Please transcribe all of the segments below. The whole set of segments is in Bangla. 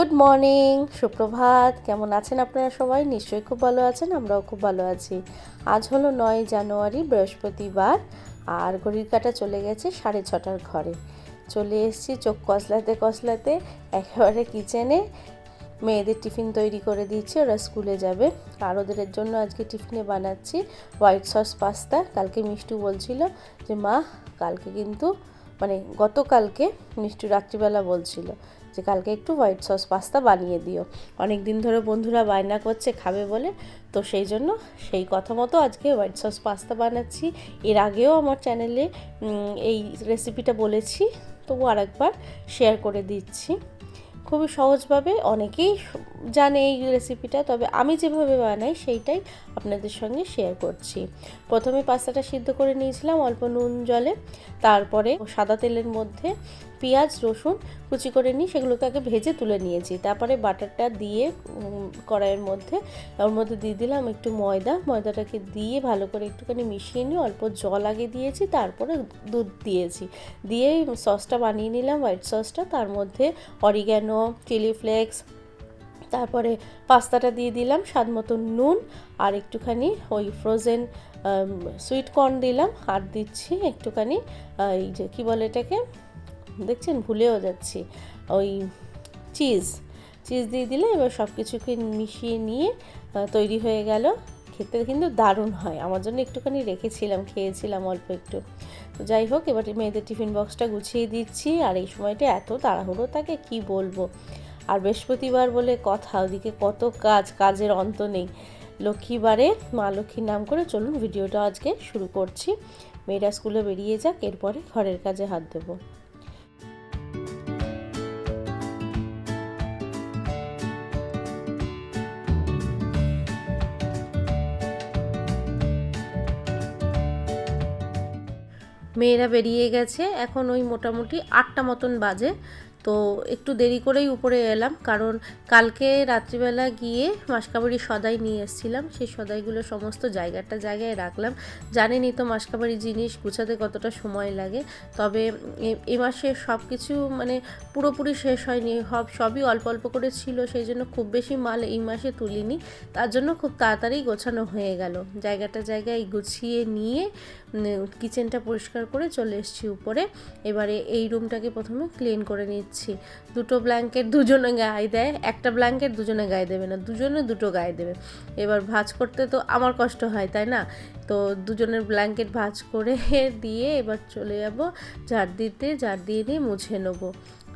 গুড মর্নিং সুপ্রভাত। কেমন আছেন আপনারা সবাই? নিশ্চয়ই খুব ভালো আছেন, আমরাও খুব ভালো আছি। আজ হলো নয় জানুয়ারি, বৃহস্পতিবার, আর ঘড়ির কাটা চলে গেছে সাড়ে ছটার ঘরে। চলে এসেছি চোখ কসলাতে কসলাতে, একেবারে কিচেনে। মেয়েদের টিফিন তৈরি করে দিচ্ছি ওরা স্কুলে যাবে। আর ওদের জন্য আজকে টিফিনে বানাচ্ছি হোয়াইট সস পাস্তা। কালকে মিষ্টু বলছিল যে, মা, কালকে কিন্তু মানে গতকালকে মিষ্টি রাত্রিবেলা বলছিল যে কালকে একটু হোয়াইট সস পাস্তা বানিয়ে দিও। অনেক দিন ধরে বন্ধুরা বায়না করছে, খাবে বলে। তো সেই জন্য সেই কথা মতো আজকে হোয়াইট সস পাস্তা বানাচ্ছি। এর আগেও আমার চ্যানেলে এই রেসিপিটা বলেছি, তবু আরেকবার শেয়ার করে দিচ্ছি। খুবই সহজভাবে অনেকেই জানে এই রেসিপিটা, তবে আমি যেভাবে বানাই সেইটাই আপনাদের সঙ্গে শেয়ার করছি। প্রথমে পাস্তাটা সিদ্ধ করে নিয়েছিলাম অল্প নুন জলে, তারপরে সাদা তেলের মধ্যে পেঁয়াজ, রসুন কুচি করে নিই সেগুলোকে আগে ভেজে তুলে নিয়েছি। তারপরে বাটারটা দিয়ে কড়াইয়ের মধ্যে, ওর মধ্যে দিয়ে দিলাম একটু ময়দা। ময়দাটাকে দিয়ে ভালো করে একটুখানি মিশিয়ে নিয়ে অল্প জল আগে দিয়েছি, তারপরে দুধ দিয়েছি। দিয়ে সসটা বানিয়ে নিলাম, হোয়াইট সসটা। তার মধ্যে অরিগ্যানো, চিলি ফ্লেক্স, তারপরে পাস্তাটা দিয়ে দিলাম, স্বাদ মতো নুন আর একটুখানি ওই ফ্রোজেন সুইট কর্ন দিলাম। আর দিচ্ছি একটুখানি এই যে কী বলে এটাকে? দেখছেন? ভুলেও যাচ্ছি। ওই চিজ চিজ দিয়ে দিলে এবার সব কিছুকে মিশিয়ে নিয়ে তৈরি হয়ে গেল। খেতে কিন্তু দারুণ হয়। আমার জন্য একটুখানি রেখেছিলাম, খেয়েছিলাম অল্প একটু। তো যাই হোক, এবার মেয়েদের টিফিন বক্সটা গুছিয়ে দিচ্ছি। আর এই সময়টা এত তাড়াহুড়ো থাকে কি বলব? আর বৃহস্পতিবার বলে কথা, ওদিকে কত কাজ, কাজের অন্ত নেই। লক্ষ্মীবারে, মা লক্ষ্মীর নাম করে চলুন, ভিডিওটা আজকে শুরু করছি। মেয়েরা স্কুলে বেরিয়ে যাক, এরপরে ঘরের কাজে হাত দেবো। মেয়েরা বেরিয়ে গেছে। এখন ওই মোটামুটি আটটা মতন বাজে। তো একটু দেরি করেই উপরে এলাম, কারণ কালকে রাত্রিবেলা গিয়ে মাসকাবাড়ি সদাই নিয়ে এসেছিলাম। সেই সদাইগুলো সমস্ত জায়গাটা জায়গায় রাখলাম। জানেনই তো মাসকাবাড়ি জিনিস গুছাতে কতটা সময় লাগে। তবে এ- মাসে সব কিছু মানে পুরোপুরি শেষ হয়নি। সব, সবই অল্প অল্প করে ছিল, সেই জন্য খুব বেশি মাল এই মাসে তুলিনি। তার জন্য খুব তাড়াতাড়ি গোছানো হয়ে গেল। জায়গাটা জায়গায় গুছিয়ে নিয়ে কিচেনটা পরিষ্কার করে চলে এসেছি উপরে। এবারে এই রুমটাকে প্রথমে ক্লিন করে নিচ্ছি দুটো ব্ল্যাঙ্কেট দুজনে গায়ে দেয়, একটা ব্ল্যাঙ্কেট দুজনে গায়ে দেবে না, দুজনে দুটো গায়ে দেবে। এবার ভাঁজ করতে তো আমার কষ্ট হয়, তাই না? তো দুজনের ব্ল্যাঙ্কেট ভাজ করে দিয়ে এবার চলে যাব, ঝাড় দিতে, ঝাড় দিয়ে নিয়ে মুছে নেব।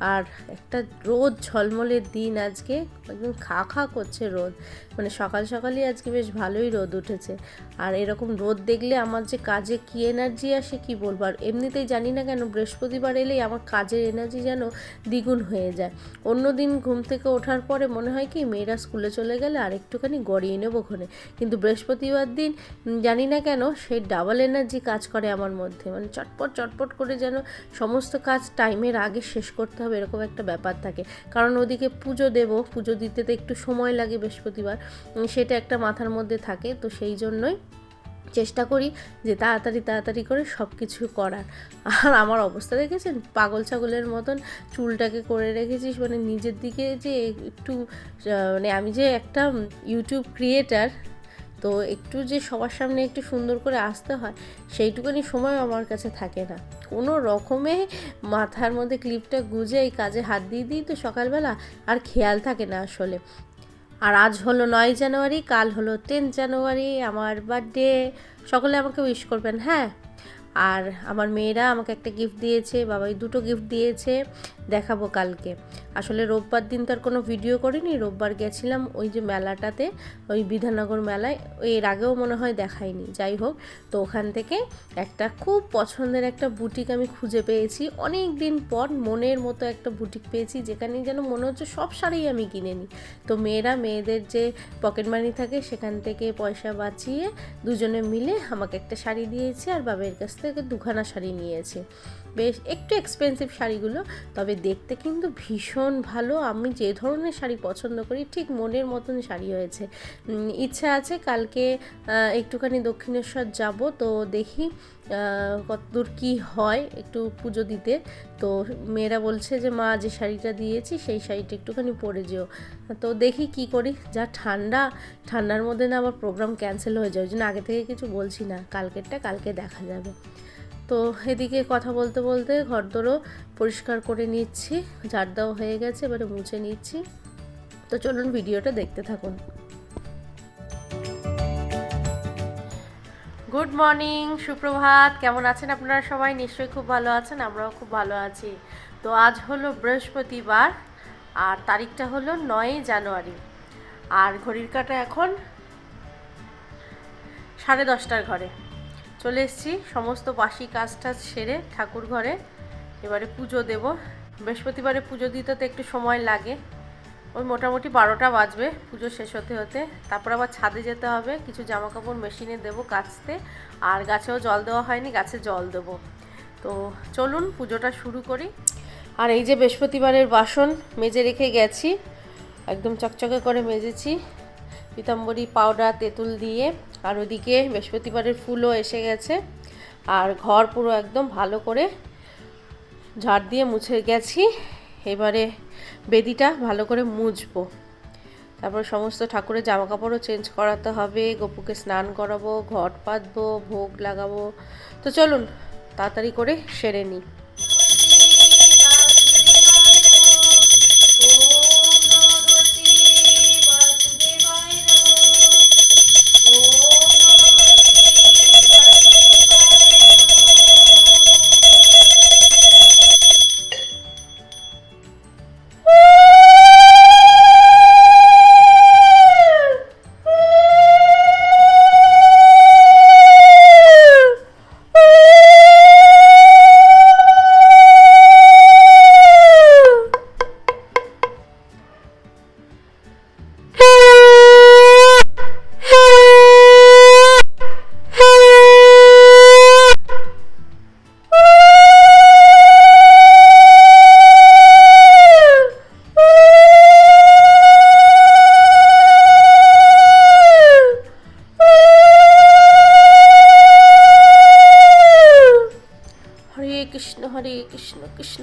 আর একটা রোদ ঝলমলের দিন আজকে। একদম খা খা করছে রোদ। মানে সকাল সকালই আজকে বেশ ভালোই রোদ উঠেছে। আর এরকম রোদ দেখলে আমার যে কাজে কি এনার্জি আসে কি বলব? আর এমনিতেই জানি না কেন বৃহস্পতিবার এলেই আমার কাজের এনার্জি যেন দ্বিগুণ হয়ে যায়। অন্য দিন ঘুম থেকে ওঠার পরে মনে হয় কি, মেয়েরা স্কুলে চলে গেলে আর একটুখানি গড়িয়ে নেব ওখানে। কিন্তু বৃহস্পতিবার দিন জানি না কেন সেই ডাবল এনার্জি কাজ করে আমার মধ্যে। মানে চটপট চটপট করে যেন সমস্ত কাজ টাইমের আগে শেষ করতে হবে। এরকম একটা ব্যাপার থাকে। কারণ ওদিকে পুজো দেব, পুজো দিতে তো একটু সময় লাগে বৃহস্পতিবার সেটা একটা মাথার মধ্যে থাকে। তো সেই জন্যই চেষ্টা করি যে তাড়াতাড়ি তাড়াতাড়ি করে সব কিছু করার। আর আমার অবস্থা দেখেছেন? পাগল ছাগলের মতন চুলটাকে করে রেখেছিস মানে নিজের দিকে যে একটু মানে আমি যে একটা ইউটিউব ক্রিয়েটার তো একটু যে সবার সামনে একটু সুন্দর করে আসতে হয়, সেইটুকুনি সময় আমার কাছে থাকে না। কোনো রকমে মাথার মধ্যে ক্লিপটা গুজে এই কাজে হাত দিয়ে দিই তো সকালবেলা, আর খেয়াল থাকে না আসলে। আর আজ হলো নয় জানুয়ারি, কাল হলো টেন জানুয়ারি, আমার বার্থডে, সকলে আমাকে উইশ করবেন হ্যাঁ। আর আমার মেয়েরা আমাকে একটা গিফট দিয়েছে বাবাই দুটো গিফট দিয়েছে। দেখাবো কালকে। আসলে রোববার দিন তার কোনো ভিডিও করিনি, রোববার গেছিলাম ওই যে মেলাটাতে, ওই বিধাননগর মেলায়, এর আগেও মনে হয় দেখাইনি। যাই হোক, তো ওখান থেকে একটা খুব পছন্দের একটা বুটিক আমি খুঁজে পেয়েছি। অনেক দিন পর মনের মতো একটা বুটিক পেয়েছি যেখানে যেন মনে হচ্ছে সব শাড়িই আমি কিনে নিই তো মেয়েরা, মেয়েদের যে পকেট মানি থাকে, সেখান থেকে পয়সা বাঁচিয়ে দুজনে মিলে আমাকে একটা শাড়ি দিয়েছে আর বাবার কাছ থেকে দুখানা শাড়ি নিয়েছে। বেশ একটু এক্সপেন্সিভ শাড়িগুলো, তবে দেখতে কিন্তু ভীষণ ভালো। আমি যে ধরনের শাড়ি পছন্দ করি, ঠিক মনের মতন শাড়ি হয়েছে। ইচ্ছা আছে কালকে একটুখানি দক্ষিণেশ্বর যাব, তো দেখি কতদূর কি হয় একটু পুজো দিতে। তো মেয়েরা বলছে যে, মা, যে শাড়িটা দিয়েছি, সেই শাড়িটা একটুখানি পরে যেও। তো দেখি কি করি। যা ঠান্ডা, ঠান্ডার মধ্যে না আবার প্রোগ্রাম ক্যান্সেল হয়ে যায়, ওই জন্য আগে থেকে কিছু বলছি না। কালকেরটা কালকে দেখা যাবে। তো এদিকে কথা বলতে বলতে ঘরদোরও পরিষ্কার করে নিচ্ছি ঝাড় দেওয়া হয়ে গেছে, এবারে মুছে নিচ্ছি। তো চলুন ভিডিওটা দেখতে থাকুন। গুড মর্নিং সুপ্রভাত। কেমন আছেন আপনারা সবাই? নিশ্চয়ই খুব ভালো আছেন, আমরাও খুব ভালো আছি। তো আজ হলো বৃহস্পতিবার, আর তারিখটা হলো নয়ই জানুয়ারি। আর ঘড়ির কাটা এখন সাড়ে দশটার ঘরে। চলে এসেছি। সমস্ত বাসি কাজ টাজ সেরে ঠাকুর ঘরে। এবারে পুজো দেব। বৃহস্পতিবারে পুজো দিতে তো একটু সময় লাগে। ওই মোটামুটি বারোটা বাজবে পুজো শেষ হতে হতে। তারপর আবার ছাদে যেতে হবে। কিছু জামা কাপড় মেশিনে দেবো কাচতে আর গাছেও জল দেওয়া হয়নি, গাছে জল দেবো। তো চলুন পুজোটা শুরু করি। আর এই যে বৃহস্পতিবারের বাসন মেজে রেখে গেছি। একদম চকচকে করে মেজেছি। পিতাম্বরী পাউডার, তেঁতুল দিয়ে। আর ওদিকে বৃহস্পতিবারের ফুলও এসে গেছে। আর ঘর পুরো একদম ভালো করে ঝাড় দিয়ে মুছে গেছি। এবারে বেদিটা ভালো করে মুছবো। তারপর সমস্ত ঠাকুরের জামা কাপড়ও চেঞ্জ করাতে হবে। গপুকে স্নান করাবো, ঘট পাতবো, ভোগ লাগাবো। তো চলুন, তাড়াতাড়ি করে সেরে নিই।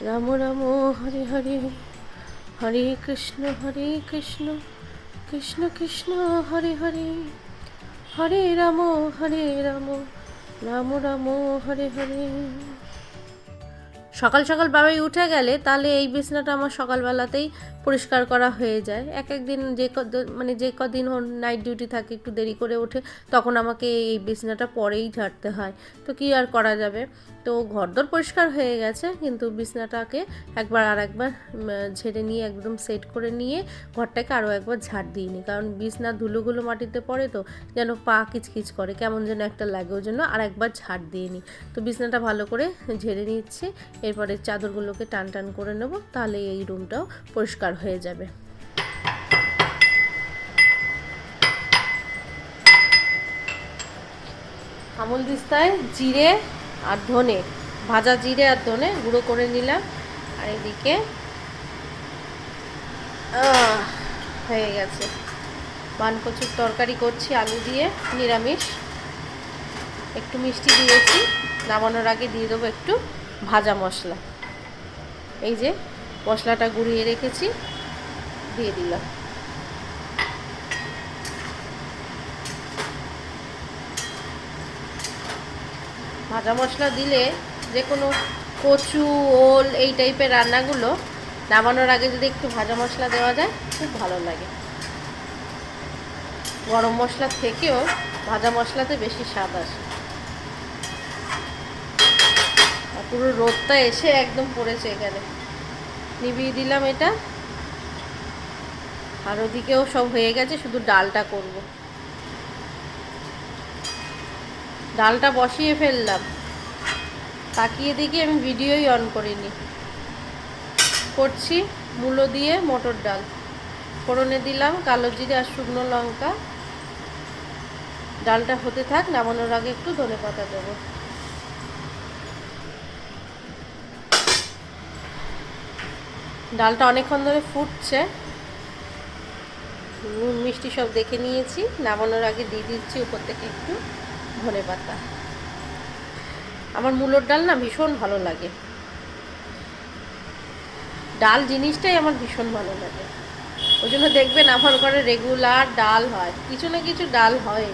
রাম রাম, হরে হরে। হরে কৃষ্ণ হরে কৃষ্ণ কৃষ্ণ কৃষ্ণ, হরে হরে। হরে রাম হরে রাম রাম রাম, হরে হরে। সকাল সকাল বাবাই উঠে গেলে তাহলে এই বিছনাটা আমার সকালবেলাতেই পরিষ্কার করা হয়ে যায়। এক একদিন যে মানে যে কদিন নাইট ডিউটি থাকে, একটু দেরি করে ওঠে, তখন আমাকে এই বিছনাটা পরেই ঝাড়তে হয়। তো কি আর করা যাবে? তো ঘরদোর পরিষ্কার হয়ে গেছে, কিন্তু বিছনাটাকে একবার আর একবার ঝেড়ে নিয়ে একদম সেট করে নিয়ে ঘরটাকে আরও একবার ঝাড় দিইনি কারণ বিছনা ধুলোগুলো মাটিতে পড়ে তো, যেন পা কিচকিচ করে, কেমন যেন একটা লাগে। ওই জন্য আর একবার ঝাড় দিয়ে নিই। তো বিছনাটা ভালো করে ঝেড়ে নিচ্ছি, এরপরে চাদরগুলোকে টান টান করে নেব, তাহলে এই রুমটাও পরিষ্কার হয়ে যাবে। আমুল দিস্তায় জিরে আর ধনে, ভাজা জিরে আর ধনে গুঁড়ো করে নিলাম। আর এদিকে হয়ে গেছে। বানকচুর তরকারি করছি আলু দিয়ে, নিরামিষ। একটু মিষ্টি দিয়েছি, নামানোর আগে দিয়ে দেবো একটু ভাজা মশলা। এই যে মশলাটা গুঁড়িয়ে রেখেছি, দিয়ে দিলাম। ভাজা মশলা দিলে যে কোনো কচু, ওল এই টাইপের রান্নাগুলো নামানোর আগে যদি একটু ভাজা মশলা দেওয়া যায়, খুব ভালো লাগে। গরম মশলা থেকেও ভাজা মশলাতে বেশি স্বাদ আসে। পুরো রোদটা এসে একদম পড়েছে এখানে। নিভিয়ে দিলাম এটা। আর ওদিকেও সব হয়ে গেছে, শুধু ডালটা করব। ডালটা বসিয়ে ফেললাম। তাকিয়ে দেখি আমি ভিডিওই অন করিনি। করছি মূলো দিয়ে মটর ডাল। ফোড়নে দিলাম কালো জিরে আর শুকনো লঙ্কা। ডালটা হতে থাক, নামানোর আগে একটু ধনে পাতা দেবো। ডালটা অনেকক্ষণ ধরে ফুটছে। নুন, মিষ্টি সব দেখে নিয়েছি। নামানোর আগে দিয়ে দিচ্ছি উপর থেকে একটু ধনে পাতা। আমার মূলোর ডাল না ভীষণ ভালো লাগে। ডাল জিনিসটাই আমার ভীষণ ভালো লাগে। ওই জন্য দেখবেন আমার ঘরে রেগুলার ডাল হয়। কিছু না কিছু ডাল হয়।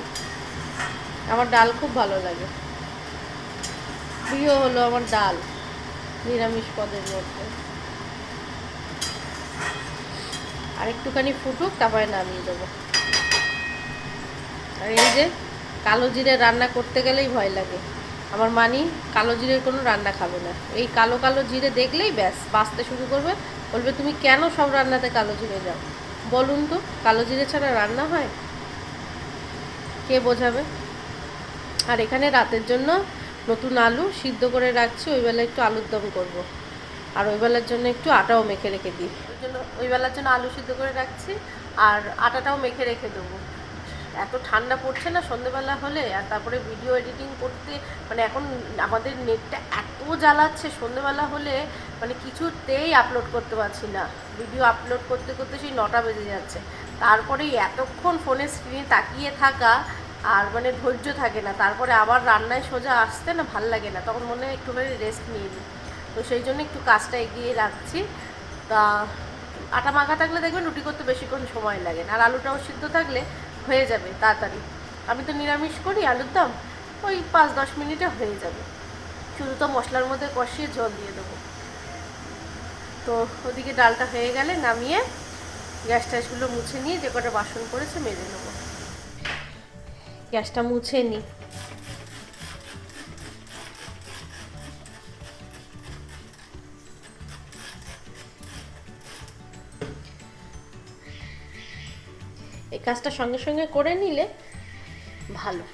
আমার ডাল খুব ভালো লাগে। প্রিয় হলো আমার ডাল, নিরামিষ পদের মধ্যে। আর একটুখানি ফুটুক, তারপরে নামিয়ে দেবো। আর এই যে কালো জিরে রান্না করতে গেলেই ভয় লাগে। আমার মানি কালো জিরের কোনো রান্না খাবে না। এই কালো কালো জিরে দেখলেই ব্যাস, বাঁচতে শুরু করবে। বলবে, তুমি কেন সব রান্নাতে কালো জিরে যাও? বলুন তো, কালো জিরে ছাড়া রান্না হয়? কে বোঝাবে? আর এখানে রাতের জন্য নতুন আলু সিদ্ধ করে রাখছি, ওই বেলা একটু আলুর দম করব। আর ওই বেলার জন্য একটু আটাও মেখে রেখে দিই। ওই জন্য ওই বেলার জন্য আলু সিদ্ধ করে রাখছি আর আটাটাও মেখে রেখে দেবো। এত ঠান্ডা পড়ছে না সন্ধেবেলা হলে আর তারপরে ভিডিও এডিটিং করতে মানে এখন আমাদের নেটটা এত জ্বালাচ্ছে সন্ধেবেলা হলে মানে কিছুতেই আপলোড করতে পারছি না। ভিডিও আপলোড করতে করতে সেই নটা বেজে যাচ্ছে। তারপরে এতক্ষণ ফোনের স্ক্রিনে তাকিয়ে থাকা আর মানে ধৈর্য থাকে না। তারপরে আবার রান্নায় সোজা আসতে না ভালো লাগে না। তখন মনে হয় একটুখানি রেস্ট নিয়ে নিই। তো সেই জন্য একটু কাজটা এগিয়ে রাখছি। তা আটা মাখা থাকলে দেখবেন রুটি করতে বেশিক্ষণ সময় লাগে না। আর আলুটাও সিদ্ধ থাকলে হয়ে যাবে তাড়াতাড়ি। আমি তো নিরামিষ করি, আলুর দম ওই পাঁচ দশ মিনিটে হয়ে যাবে। শুধু তো মশলার মধ্যে কষিয়ে জল দিয়ে দেবো। তো ওদিকে ডালটা হয়ে গেলে নামিয়ে গ্যাস ট্যাসগুলো মুছে নিয়ে যে কটা বাসন করেছে মেজে নেব। গ্যাসটা মুছে নিই কাজটা সঙ্গে সঙ্গে করে নিলে ভালো।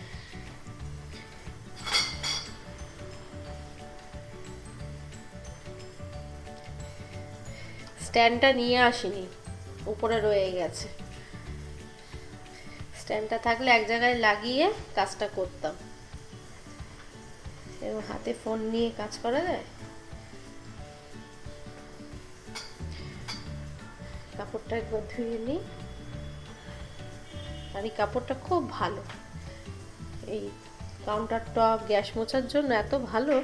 স্ট্যান্ডটা নিয়ে আসিনি, উপরে রয়ে গেছে। স্ট্যান্ডটা থাকলে এক জায়গায় লাগিয়ে কাজটা করতাম। এবং হাতে ফোন নিয়ে কাজ করা যায়? কাপড়টা একবার ধুয়ে নিই। আর এই কাপড়টা খুব ভালো। এই কাউন্টার টপ গ্যাস মোছার জন্য এত ভালো,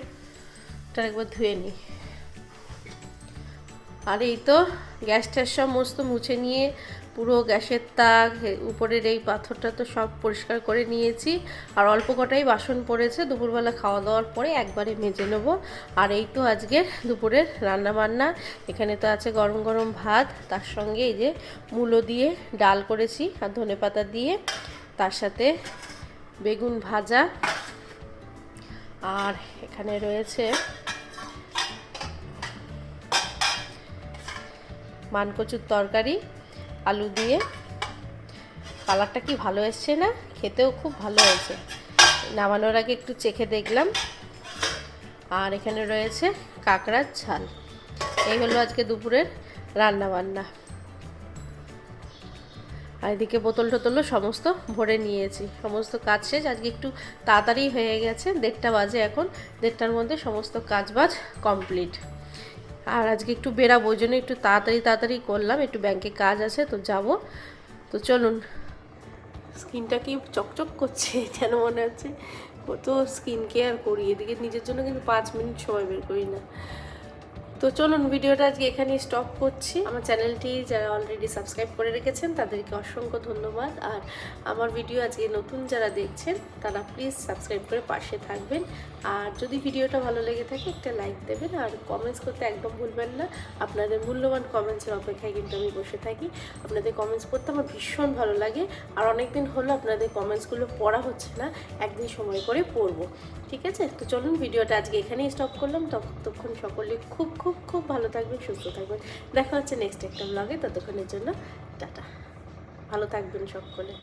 এটা একবার ধুয়ে নিই। আর এই তো গ্যাস ট্যাস সমস্ত মুছে নিয়ে পুরো গ্যাসের তাক উপরের এই পাথরটা তো সব পরিষ্কার করে নিয়েছি। আর অল্প কটাই বাসন পড়েছে, দুপুরবেলা খাওয়া দাওয়ার পরে একবারে মেজে নেব। আর এই তো আজকের দুপুরের রান্না বান্না এখানে তো আছে গরম গরম ভাত, তার সঙ্গে এই যে মূলো দিয়ে ডাল করেছি আর ধনে পাতা দিয়ে। তার সাথে বেগুন ভাজা। আর এখানে রয়েছে মানকচুর তরকারি, আলু দিয়ে। কালারটা কি ভালো এসছে না? খেতেও খুব ভালো হয়েছে। নামানোর আগে একটু চেখে দেখলাম। আর এখানে রয়েছে কাঁকড়ার ঝাল। এই হলো আজকে দুপুরের রান্না বান্না আর এদিকে বোতল টোতলও সমস্ত ভরে নিয়েছি। সমস্ত কাজ শেষ। আজকে একটু তাড়াতাড়ি হয়ে গেছে। দেড়টা বাজে এখন। দেড়টার মধ্যে সমস্ত কাজ বাজ কমপ্লিট। আর আজকে একটু বেরাবো, ওই জন্য একটু তাড়াতাড়ি তাড়াতাড়ি করলাম। একটু ব্যাংকে কাজ আছে, তো যাব। তো চলুন স্কিনটা কি চকচক করছে যেন মনে হচ্ছে? কত স্কিন কেয়ার করি, এদিকে নিজের জন্য কিন্তু পাঁচ মিনিট সময় বের করি না। তো চলুন ভিডিওটা আজকে এখানে স্টপ করছি। আমার চ্যানেলটি যারা অলরেডি সাবস্ক্রাইব করে রেখেছেন, তাদেরকে অসংখ্য ধন্যবাদ। আর আমার ভিডিও আজকে নতুন যারা দেখছেন, তারা প্লিজ সাবস্ক্রাইব করে পাশে থাকবেন। আর যদি ভিডিওটা ভালো লেগে থাকে, একটা লাইক দেবেন। আর কমেন্টস করতে একদম ভুলবেন না। আপনাদের মূল্যবান কমেন্টসের অপেক্ষায় কিন্তু আমি বসে থাকি। আপনাদের কমেন্টস পড়তে আমার ভীষণ ভালো লাগে। আর অনেক দিন হলো আপনাদের কমেন্টসগুলো পড়া হচ্ছে না। একদিন সময় করে পড়ব। ঠিক আছে? তো চলুন, ভিডিওটা আজকে এখানেই স্টপ করলাম। ততক্ষণ সকলে খুব খুব খুব খুব ভালো থাকবেন, সুস্থ থাকবেন। দেখা হচ্ছে নেক্সট একটা ব্লগে ততক্ষণের জন্য টাটা। ভালো থাকবেন সকলে।